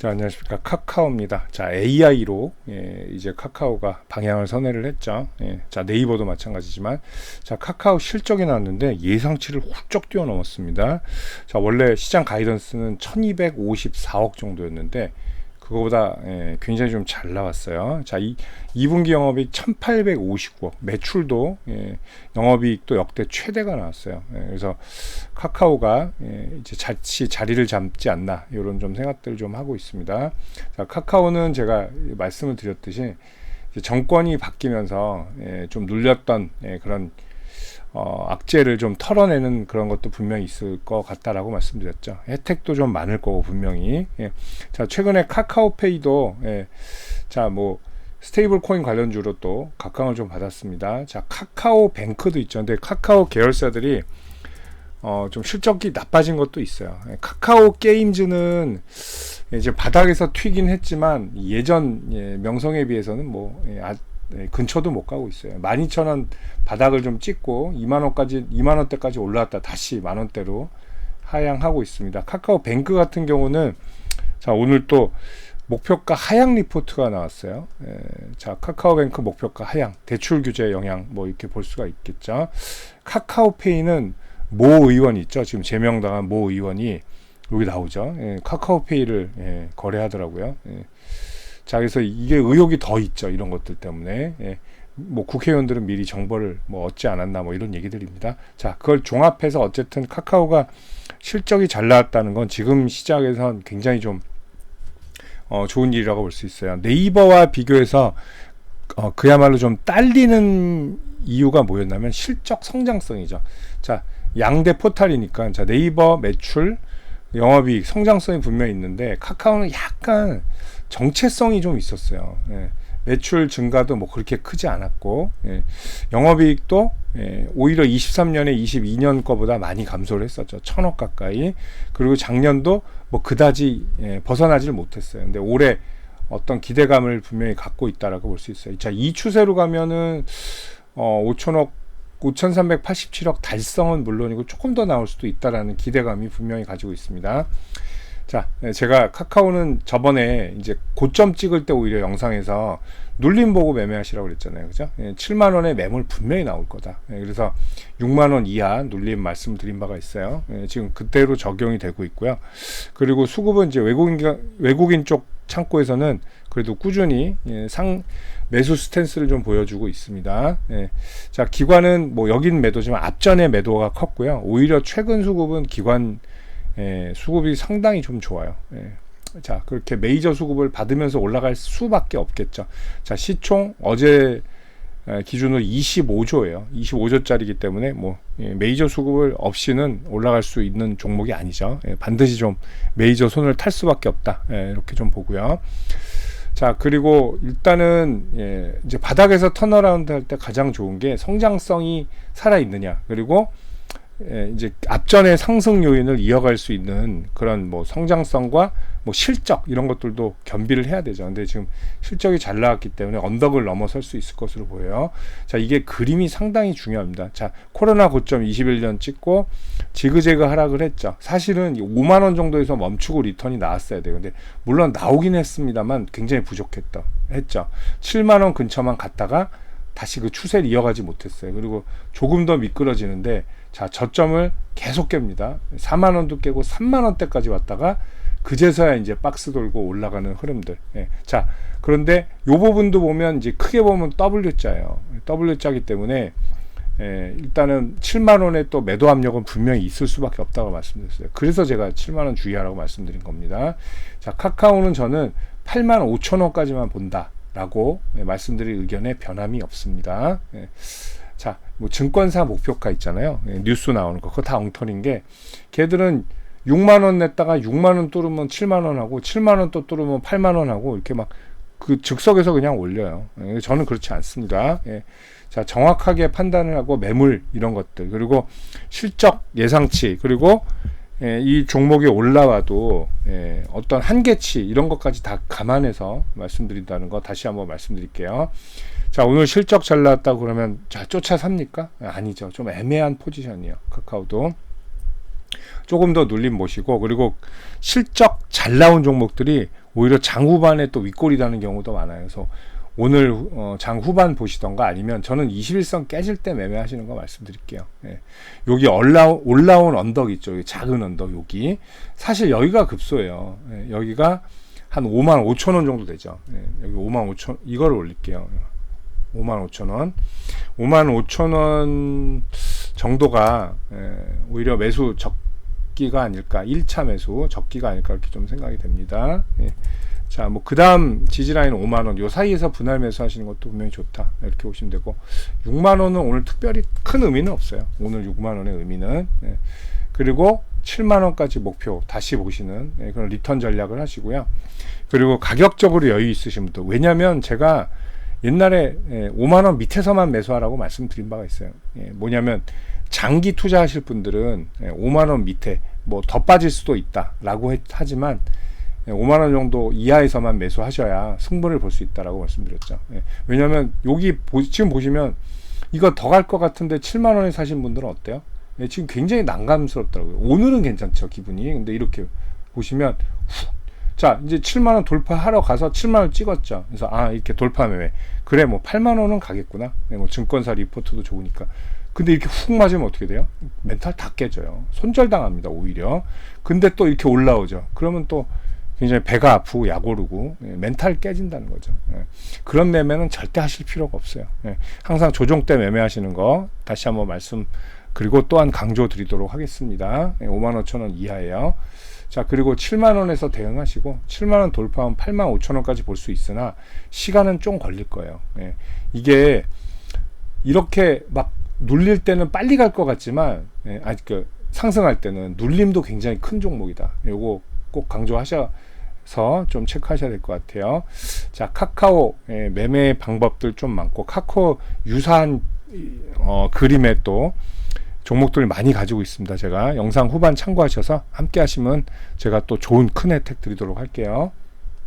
자, 안녕하십니까. 카카오입니다. 자, AI로, 예, 이제 카카오가 방향을 선회를 했죠. 예, 자, 네이버도 마찬가지지만, 자, 카카오 실적이 나왔는데 예상치를 훌쩍 뛰어넘었습니다. 자, 원래 시장 가이던스는 1254억 정도였는데, 그거보다 예, 굉장히 좀 잘 나왔어요. 자, 이 2분기 영업이익 1,859억, 매출도 예, 영업이익도 역대 최대가 나왔어요. 예, 그래서 카카오가 예, 이제 자치 자리를 잡지 않나 이런 좀 생각들 좀 하고 있습니다. 자, 카카오는 제가 말씀을 드렸듯이 정권이 바뀌면서 예, 좀 눌렸던 예, 그런 어, 악재를 좀 털어내는 그런 것도 분명히 있을 것 같다라고 말씀드렸죠. 혜택도 좀 많을 거고 분명히. 예. 자 최근에 카카오페이도 예. 자뭐 스테이블 코인 관련주로 또 각광을 좀 받았습니다. 자 카카오 뱅크도 있죠. 근데 카카오 계열사들이 어, 좀 실적이 나빠진 것도 있어요. 예. 카카오 게임즈는 이제 바닥에서 튀긴 했지만 예전 예, 명성에 비해서는 뭐 예, 아, 네, 근처도 못 가고 있어요. 12,000원 바닥을 좀 찍고 2만 원까지 2만 원대까지 올라왔다 다시 만 원대로 하향하고 있습니다. 카카오 뱅크 같은 경우는 자 오늘 또 목표가 하향 리포트가 나왔어요. 에, 자 카카오뱅크 목표가 하향 대출 규제 영향 뭐 이렇게 볼 수가 있겠죠. 카카오페이는 모 의원이 있죠. 지금 제명당한 모 의원이 여기 나오죠. 예, 카카오페이를 예, 거래하더라고요. 예. 자, 그래서 이게 의혹이 더 있죠. 이런 것들 때문에. 예. 뭐 국회의원들은 미리 정보를 뭐 얻지 않았나 뭐 이런 얘기들입니다. 자, 그걸 종합해서 어쨌든 카카오가 실적이 잘 나왔다는 건 지금 시작에선 굉장히 좀 어, 좋은 일이라고 볼 수 있어요. 네이버와 비교해서 어, 그야말로 좀 딸리는 이유가 뭐였냐면 실적 성장성이죠. 자, 양대 포탈이니까 자, 네이버 매출, 영업이익, 성장성이 분명히 있는데 카카오는 약간 정체성이 좀 있었어요. 예. 매출 증가도 뭐 그렇게 크지 않았고 예. 영업이익도 예. 오히려 23년에 22년 거보다 많이 감소를 했었죠. 천억 가까이. 그리고 작년도 뭐 그다지 예. 벗어나지를 못했어요. 근데 올해 어떤 기대감을 분명히 갖고 있다라고 볼 수 있어요. 자, 이 추세로 가면은 어 5천억 5,387억 달성은 물론이고 조금 더 나올 수도 있다라는 기대감이 분명히 가지고 있습니다. 자, 네, 제가 카카오는 저번에 이제 고점 찍을 때 오히려 영상에서 눌림 보고 매매하시라고 그랬잖아요. 그죠? 7만 예, 원의 매물 분명히 나올 거다. 예, 그래서 6만 원 이하 눌림 말씀드린 바가 있어요. 예, 지금 그대로 적용이 되고 있고요. 그리고 수급은 이제 외국인 외국인 쪽 창고에서는 그래도 꾸준히 상 매수 스탠스를 좀 보여주고 있습니다. 자, 기관은 뭐 여긴 매도지만 앞전에 매도가 컸고요. 오히려 최근 수급은 기관 예, 수급이 상당히 좀 좋아요. 예. 자, 그렇게 메이저 수급을 받으면서 올라갈 수밖에 없겠죠. 자, 시총 어제 기준으로 25조예요. 25조짜리이기 때문에 뭐 예, 메이저 수급을 없이는 올라갈 수 있는 종목이 아니죠. 예, 반드시 좀 메이저 손을 탈 수밖에 없다. 예, 이렇게 좀 보고요. 자 그리고 일단은 예, 이제 바닥에서 턴어라운드 할 때 가장 좋은 게 성장성이 살아 있느냐 그리고 예, 이제 앞전의 상승 요인을 이어갈 수 있는 그런 뭐 성장성과 뭐 실적 이런 것들도 겸비를 해야 되죠. 근데 지금 실적이 잘 나왔기 때문에 언덕을 넘어설 수 있을 것으로 보여요. 자, 이게 그림이 상당히 중요합니다. 자, 코로나 고점 21년 찍고 지그재그 하락을 했죠. 사실은 5만 원 정도에서 멈추고 리턴이 나왔어야 돼요. 근데 물론 나오긴 했습니다만 굉장히 부족했다. 했죠. 7만 원 근처만 갔다가 다시 그 추세를 이어가지 못했어요. 그리고 조금 더 미끄러지는데 자, 저점을 계속 깹니다. 4만 원도 깨고 3만 원대까지 왔다가 그제서야 이제 박스 돌고 올라가는 흐름들. 예. 자, 그런데 요 부분도 보면 이제 크게 보면 W자예요. W자기 때문에 예, 일단은 7만 원의 또 매도 압력은 분명히 있을 수밖에 없다고 말씀드렸어요. 그래서 제가 7만 원 주의하라고 말씀드린 겁니다. 자, 카카오는 저는 8만 5천 원까지만 본다. 라고 예, 말씀드릴 의견에 변함이 없습니다. 예. 자, 뭐 증권사 목표가 있잖아요. 예, 뉴스 나오는 거. 그거 다 엉터리인 게 걔들은 6만 원 냈다가 6만 원 뚫으면 7만 원 하고 7만 원 또 뚫으면 8만 원 하고 이렇게 막 그 즉석에서 그냥 올려요. 저는 그렇지 않습니다. 자, 정확하게 판단을 하고 매물 이런 것들 그리고 실적 예상치 그리고 예, 이 종목이 올라와도 예, 어떤 한계치 이런 것까지 다 감안해서 말씀드린다는 거 다시 한번 말씀드릴게요. 자 오늘 실적 잘 나왔다 그러면 자 쫓아 삽니까? 아니죠. 좀 애매한 포지션이에요. 카카오도. 조금 더 눌림 보시고 그리고 실적 잘 나온 종목들이 오히려 장 후반에 또 윗골이 다는 경우도 많아요. 그래서 오늘 어, 장 후반 보시던가 아니면 저는 21선 깨질 때 매매하시는 거 말씀드릴게요. 예. 여기 올라온, 올라온 언덕 있죠. 여기 작은 언덕 여기 사실 여기가 급소예요. 예. 여기가 한 5만 5천 원 정도 되죠. 예. 여기 5만 5천 이거를 올릴게요. 5만 5천 원, 5만 5천 원 정도가 예, 오히려 매수 적 기가 아닐까, 1차 매수 적기가 아닐까 이렇게 좀 생각이 됩니다. 예. 자, 뭐 그 다음 지지라인 5만 원, 요 사이에서 분할 매수 하시는 것도 분명히 좋다 이렇게 보시면 되고, 6만 원은 오늘 특별히 큰 의미는 없어요. 오늘 6만 원의 의미는. 예. 그리고 7만 원까지 목표 다시 보시는 예, 그런 리턴 전략을 하시고요. 그리고 가격적으로 여유 있으신 분들, 왜냐하면 제가 옛날에 예, 5만 원 밑에서만 매수하라고 말씀드린 바가 있어요. 예, 뭐냐면 장기 투자하실 분들은 예, 5만 원 밑에 뭐 더 빠질 수도 있다라고 했- 하지만 예, 5만 원 정도 이하에서만 매수하셔야 승부를 볼 수 있다라고 말씀드렸죠. 예, 왜냐하면 여기 보, 지금 보시면 이거 더 갈 것 같은데 7만 원에 사신 분들은 어때요? 예, 지금 굉장히 난감스럽더라고요. 오늘은 괜찮죠 기분이. 근데 이렇게 보시면 훅 자, 이제 7만 원 돌파하러 가서 7만 원 찍었죠. 그래서 아, 이렇게 돌파하면 왜? 그래, 뭐 8만 원은 가겠구나. 네, 뭐 증권사 리포트도 좋으니까. 근데 이렇게 훅 맞으면 어떻게 돼요? 멘탈 다 깨져요. 손절당합니다, 오히려. 근데 또 이렇게 올라오죠. 그러면 또 굉장히 배가 아프고 약 오르고 예, 멘탈 깨진다는 거죠. 예. 그런 매매는 절대 하실 필요가 없어요. 예. 항상 조정 때 매매하시는 거 다시 한번 말씀 그리고 또한 강조 드리도록 하겠습니다. 예, 5만 5천 원 이하예요. 자, 그리고 7만 원에서 대응하시고 7만 원 돌파하면 8만 5천 원까지 볼 수 있으나 시간은 좀 걸릴 거예요. 예. 이게 이렇게 막 눌릴 때는 빨리 갈 것 같지만 예, 아직 그 상승할 때는 눌림도 굉장히 큰 종목이다. 요거 꼭 강조하셔 서 좀 체크하셔야 될 것 같아요. 자, 카카오 예, 매매 방법들 좀 많고 카카오 유사한 어, 그림에 또 종목들 많이 가지고 있습니다. 제가 영상 후반 참고하셔서 함께 하시면 제가 또 좋은 큰 혜택 드리도록 할게요.